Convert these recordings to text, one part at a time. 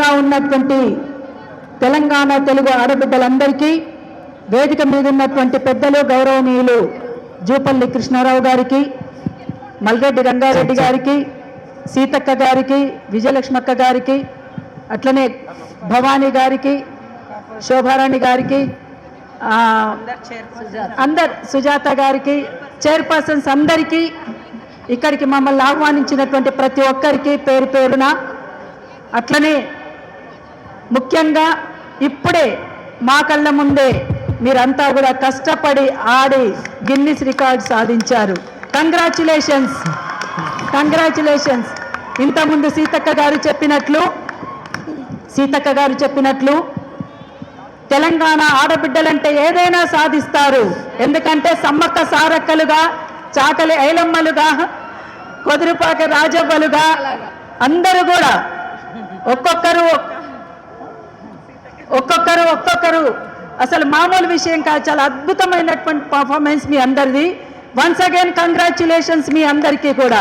దూరంగా ఉన్నటువంటి తెలంగాణ తెలుగు ఆడబిడ్డలందరికీ వేదిక మీద ఉన్నటువంటి పెద్దలు గౌరవనీయులు జూపల్లి కృష్ణారావు గారికి మల్రెడ్డి రంగారెడ్డి గారికి సీతక్క గారికి విజయలక్ష్మక్క గారికి అట్లనే భవానీ గారికి శోభారాణి గారికి అందర్ సుజాత గారికి చైర్పర్సన్స్ అందరికీ ఇక్కడికి మమ్మల్ని ఆహ్వానించినటువంటి ప్రతి ఒక్కరికి పేరు పేరున అట్లనే ముఖ్యంగా ఇప్పుడే మా కళ్ళ ముందే మీరంతా కూడా కష్టపడి ఆడి గిన్నిస్ రికార్డ్ సాధించారు. కంగ్రాచులేషన్స్ కంగ్రాచులేషన్స్ ఇంతకుముందు సీతక్క గారు చెప్పినట్లు సీతక్క గారు చెప్పినట్లు తెలంగాణ ఆడబిడ్డలంటే ఏదైనా సాధిస్తారు. ఎందుకంటే సమ్మక్క సారక్కలుగా చాకలి ఐలమ్మలుగా కొదురుపాక రాజవ్వలుగా అందరూ కూడా ఒక్కొక్కరు ఒక్కొక్కరు ఒక్కొక్కరు. అసలు మామూలు విషయం కాదు చాలా అద్భుతమైనటువంటి పర్ఫార్మెన్స్ మీ అందరిది. వన్స్ అగైన్ కంగ్రాచులేషన్స్ మీ అందరికీ కూడా.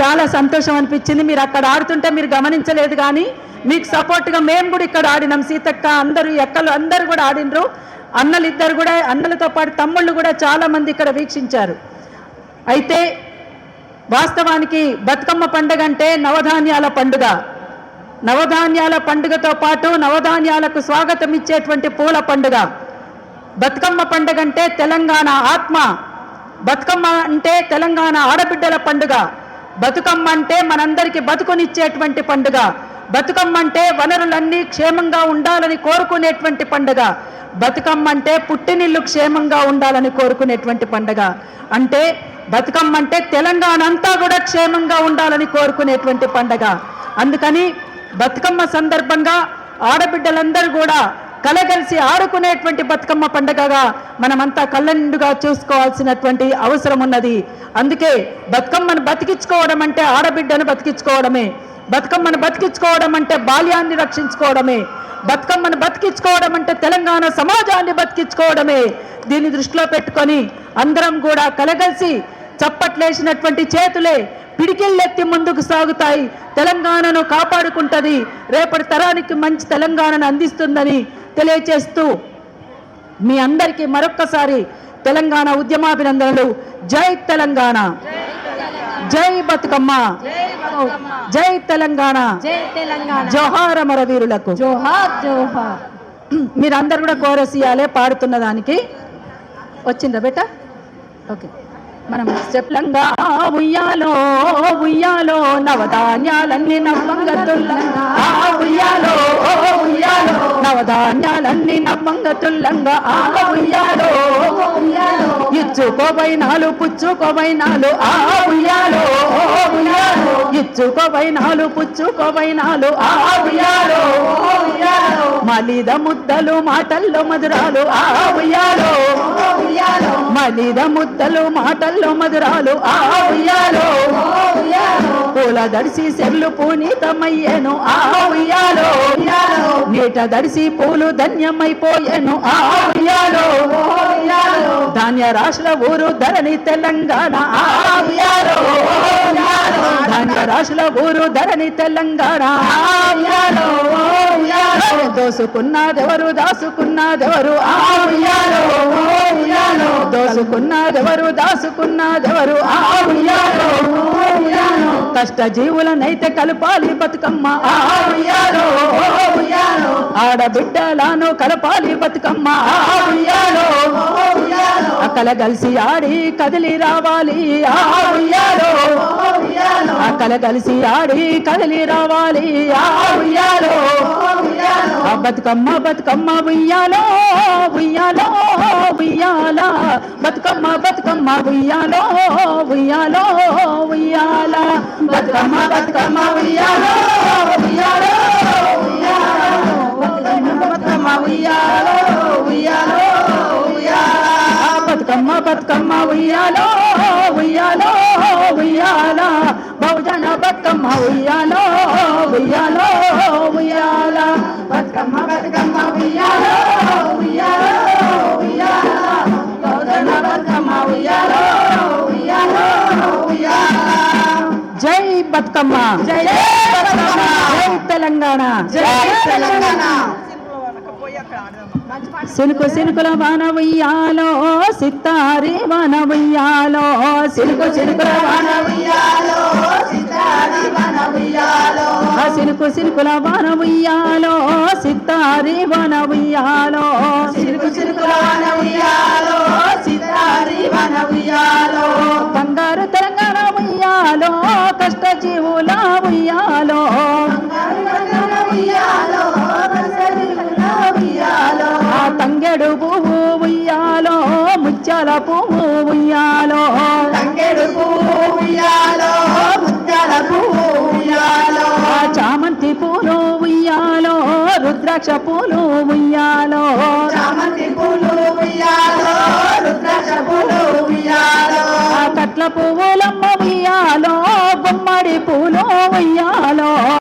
చాలా సంతోషం అనిపించింది. మీరు అక్కడ ఆడుతుంటే మీరు గమనించలేదు కానీ మీకు సపోర్ట్గా మేము కూడా ఇక్కడ ఆడినాం. సీతక్క అందరూ ఎక్కలు అందరూ కూడా ఆడినరు. అన్నలు ఇద్దరు కూడా అన్నలతో పాటు తమ్ముళ్ళు కూడా చాలామంది ఇక్కడ వీక్షించారు. అయితే వాస్తవానికి బతుకమ్మ పండుగ అంటే నవధాన్యాల పండుగ. నవధాన్యాల పండుగతో పాటు నవధాన్యాలకు స్వాగతం ఇచ్చేటువంటి పూల పండుగ. బతుకమ్మ పండుగ అంటే తెలంగాణ ఆత్మ. బతుకమ్మ అంటే తెలంగాణ ఆడబిడ్డల పండుగ. బతుకమ్మ అంటే మనందరికీ బతుకునిచ్చేటువంటి పండుగ. బతుకమ్మ అంటే వనరులన్నీ క్షేమంగా ఉండాలని కోరుకునేటువంటి పండుగ. బతుకమ్మ అంటే పుట్టినిల్లు క్షేమంగా ఉండాలని కోరుకునేటువంటి పండుగ. అంటే బతుకమ్మ అంటే తెలంగాణ అంతా కూడా క్షేమంగా ఉండాలని కోరుకునేటువంటి పండుగ. అందుకని బతుకమ్మ సందర్భంగా ఆడబిడ్డలందరూ కూడా కలగలిసి ఆడుకునేటువంటి బతుకమ్మ పండుగగా మనమంతా కళ్ళనిండుగా చూసుకోవాల్సినటువంటి అవసరం ఉన్నది. అందుకే బతుకమ్మను బతికించుకోవడం అంటే ఆడబిడ్డను బతికించుకోవడమే. బతుకమ్మను బతికించుకోవడం అంటే బాల్యాన్ని రక్షించుకోవడమే. బతుకమ్మను బతికించుకోవడం అంటే తెలంగాణ సమాజాన్ని బతికించుకోవడమే. దీన్ని దృష్టిలో పెట్టుకొని అందరం కూడా కలగలిసి చప్పట్లేసినటువంటి చేతులే పిడికిళ్ళెత్తి ముందుకు సాగుతాయి. తెలంగాణను కాపాడుకుంటది. రేపటి తరానికి మంచి తెలంగాణను అందిస్తుందని తెలియచేస్తూ మీ అందరికీ మరొక్కసారి తెలంగాణ ఉద్యమాభినందనలు. జై తెలంగాణ. జై బతుకమ్మ. జై తెలంగాణ. జోహార్ అమరవీరులకు. జోహార్ జోహార్. మీరందరూ కూడా కోరస్ పాడుతున్న దానికి. వచ్చిందా బేట? ఓకే. మనం చెప్పలంగా ఉయ్యాలో ఉయ్యాలో నవధాన్యాలన్నీ నవ్వంగతుల్లంగా ఆ ఉయ్యాలో ఉయ్యాలో నవధాన్యాలన్నీ నవ్వంగతుల్లంగా ఆ ఉయ్యాలో ఇచ్చుకోబైనాలు పుచ్చుకోబైనాలు. ఆ ఉయ్యాలో ఉయ్యాలో ఇచ్చుకోబైనాలు పుచ్చుకోబైనాలు. ఆ ఉయ్యాలో మలిద ముద్దలు మాటల్లో మధురాలు. ఆ ఉయ్యాలో మలిద ముద్దలు మాటల్లో మధురాలు ఆ ఉయ్యాలో పూల దడిసి సెల్లు పూనీతమయ్యేను ఆ ఉయ్యాలో నీట దడిసి పూలు ధన్యమైపోయాను ఆ ఉయ్యాలో ధాన్య రాష్ట్ర ఊరు ధరణి తెలంగాణ ఆ ఉయ్యాలో ధాన్య రాష్ట్ర ఊరు ధరణి తెలంగాణ ఆ ఉయ్యాలో దోసుకున్నదెవరు దాసుకున్నదెవరు ఆ దాసుకున్నాదెవరు దాసుకున్నాదెవరు కష్ట జీవులనైతే కలపాలి బతుకమ్మ. ఆడబిడ్డలాను కలపాలి బతుకమ్మ. ఆ అక్కల కలిసి ఆడి కదిలి రావాలి. ఆ అక్కల కలిసి ఆడి కదిలి రావాలి. ఆ ఉయ్యాలో బతుకమ్మ బతుకమ్మ ఉయ్యాలో ఉయ్యాలో ఉయ్యాల. బతుకమ్మ బతుకమ్మ ఉయ్యాలో ఉయ్యాలో ఉయ్యాల. బతుకమ్మ బతుకమ్మ ఉయ్యాలో ఉయ్యాలో బతుకమ్మ ఉయ్యాలో ఉయ్యాలో ఉయ్యాల. బతుకమ్మ బతుకమ్మ ఉయ్యాలో బతుకమ్మ. జై తెలంగాణ. సినుకు సినుకుల వన ఉయ్యాలో సిత్తారి వన ఉయ్యాలో. సినుకు సినుకుల వన ఉయ్యాలో సితారి ఆ సినుకు సినుకుల వన ఉయ్యాలో సిత్తారి వన ఉయ్యాలో. సిలుకు సిలుకుల మన ఉయ్యాలో సితారి మన ఉయ్యాలో. బంగారు తెలంగాణ ఉయ్యాలో కష్ట జీవుల ఉయ్యాలో. ఆ తంగెడు పువ్వు ఉయ్యాలో ముచ్చల పువ్వు ఉయ్యాలో. తంగెడు పువ్వు ఉయ్యాలో పువ్వు ఆ చామంతి పూలు ఉయ్యాలో రుద్రాక్ష పూలు ఉయ్యాలో చామంతి పూలు ఉయ్యాలో రుద్రాక్ష పూలు ఉయ్యాలో. ఆ కట్ల పువ్వులమ్మ ఉయ్యాలో గుమ్మడి పూలు ఉయ్యాలో